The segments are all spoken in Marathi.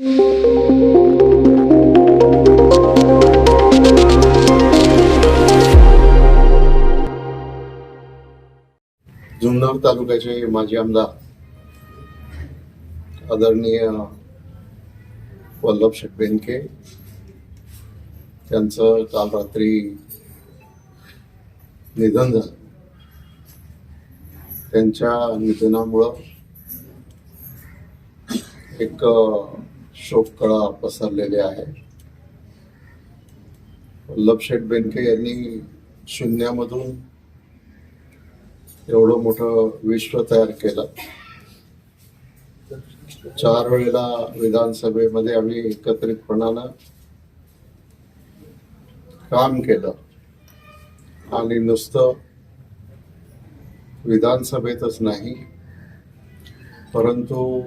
जुन्नर तालुक्याचे माजी आमदार आदरणीय वल्लभ शेटबेनके त्यांचं काल रात्री निधन झालं. त्यांच्या निधनामुळं एक शोककळा पसरलेली आहे. वल्लभ शेठ बेनके यांनी शून्यामधून एवढं मोठं विश्व तयार केलं. चार वेळेला विधानसभेमध्ये आम्ही एकत्रितपणानं काम केलं. आणि नुसतं विधानसभेतच नाही परंतु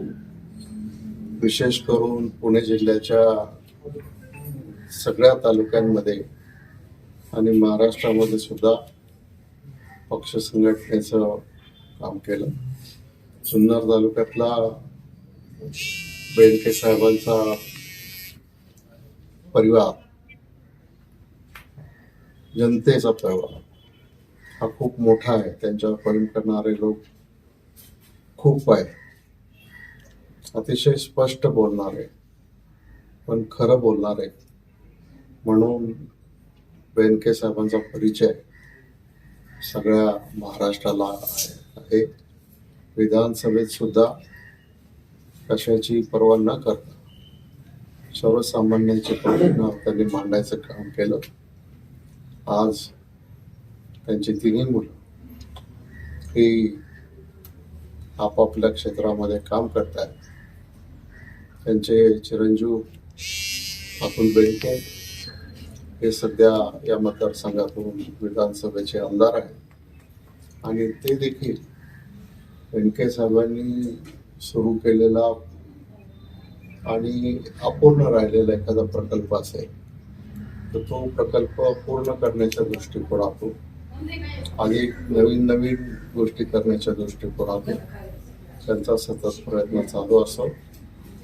विशेष करून पुणे जिल्ह्याच्या सगळ्या तालुक्यांमध्ये आणि महाराष्ट्रामध्ये सुद्धा पक्ष संघटनेचं काम केलं. जुन्नर तालुक्यातला बेनके साहेबांचा परिवार जनतेचा परिवार हा खूप मोठा आहे. त्यांच्यावर प्रेम करणारे लोक खूप आहे अतिशय स्पष्ट बोलणारे पण खरं बोलणारे. म्हणून बेनके साहेबांचा परिचय सगळ्या महाराष्ट्राला आहे. विधानसभेत सुद्धा कशाची पर्वा न करता सर्वसामान्यांचे प्रश्न त्यांनी मांडायचं काम केलं. आज त्यांची तिन्ही मुलं ही आपापल्या क्षेत्रामध्ये काम करत आहेत त्यांचे चिरंजीव अतुल बेनके हे सध्या या मतदारसंघातून विधानसभेचे आमदार आहेत. आणि ते देखील बेंडके साहेबांनी सुरू केलेला आणि अपूर्ण राहिलेला एखादा प्रकल्प असेल तर तो प्रकल्प पूर्ण करण्याच्या दृष्टिकोनातून आणि नवीन नवीन गोष्टी करण्याच्या दृष्टिकोनातून त्यांचा सतत प्रयत्न चालू असो.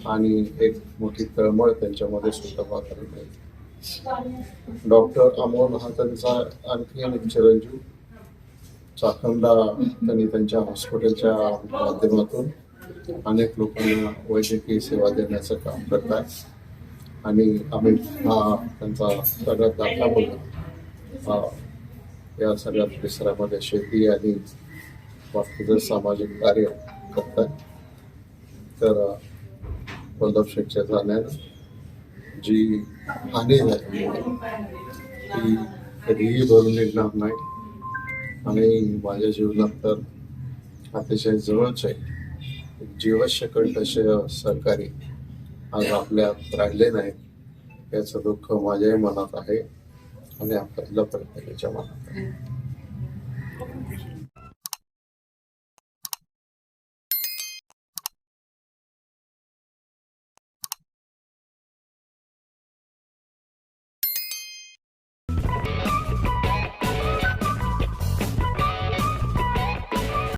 आणि एक मोठी तळमळ त्यांच्यामध्ये सुद्धा बघायला आहे. डॉक्टर अमोल हा त्यांचा आणखी एक चिरंजीव चाखंडा त्यांनी त्यांच्या हॉस्पिटलच्या माध्यमातून अनेक लोकांना वैद्यकीय सेवा देण्याचं काम करत आहे. आणि आम्ही हा त्यांचा सगळ्यात दाखला मुलगा हा या सगळ्या परिसरामध्ये शेती आणि बाकीचं सामाजिक कार्य करतात तर प्रदर्शनच्या शेठच्या जी हानी झाली ती कधीही भरून निघणार नाही. आणि माझ्या जीवनात तर अतिशय जवळच आहे. जीवशकंठ असे सहकारी आज आपल्यात राहिले नाहीत याचं दुःख माझ्याही मनात आहे आणि आपल्याला प्रत्येकाच्या मनात आहे.